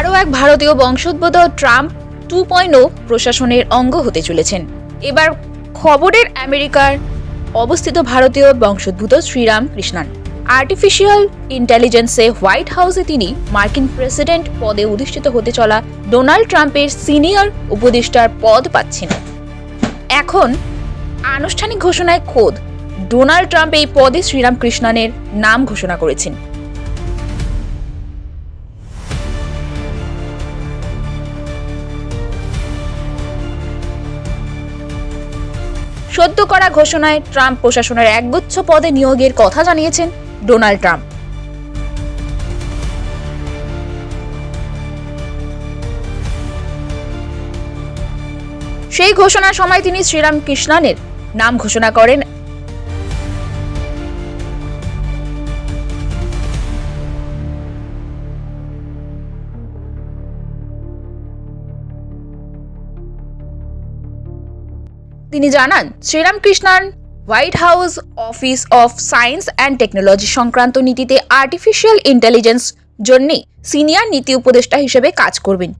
আরও এক ভারতীয় বংশোদ্ভূত ট্রাম্প টু প্রশাসনের অঙ্গ হতে চলেছেন। এবার খবরের আমেরিকার অবস্থিত ভারতীয় বংশোদ্ভূত শ্রীরাম কৃষ্ণান। আর্টিফিশিয়াল ইন্টেলিজেন্সে হোয়াইট হাউসে তিনি মার্কিন প্রেসিডেন্ট পদে অধিষ্ঠিত হতে চলা ডোনাল্ড ট্রাম্পের সিনিয়র উপদেষ্টার পদ পাচ্ছেন। এখন আনুষ্ঠানিক ঘোষণায় খোদ ডোনাল্ড ট্রাম্প এই পদে শ্রীরাম কৃষ্ণানের নাম ঘোষণা করেছেন। সদ্য করা ঘোষণায় ট্রাম্প প্রশাসনের একগুচ্ছ পদে নিয়োগের কথা জানিয়েছেন ডোনাল্ড ট্রাম্প। সেই ঘোষণার সময় তিনি শ্রীরাম কৃষ্ণানের নাম ঘোষণা করেন তিনি জানান Sriram Krishnan White House Office of Science and Technology সংক্রান্ত নীতিতে আর্টিফিশিয়াল ইন্টেলিজেন্স জন্যে সিনিয়র নীতি উপদেষ্টা হিসেবে কাজ করবেন।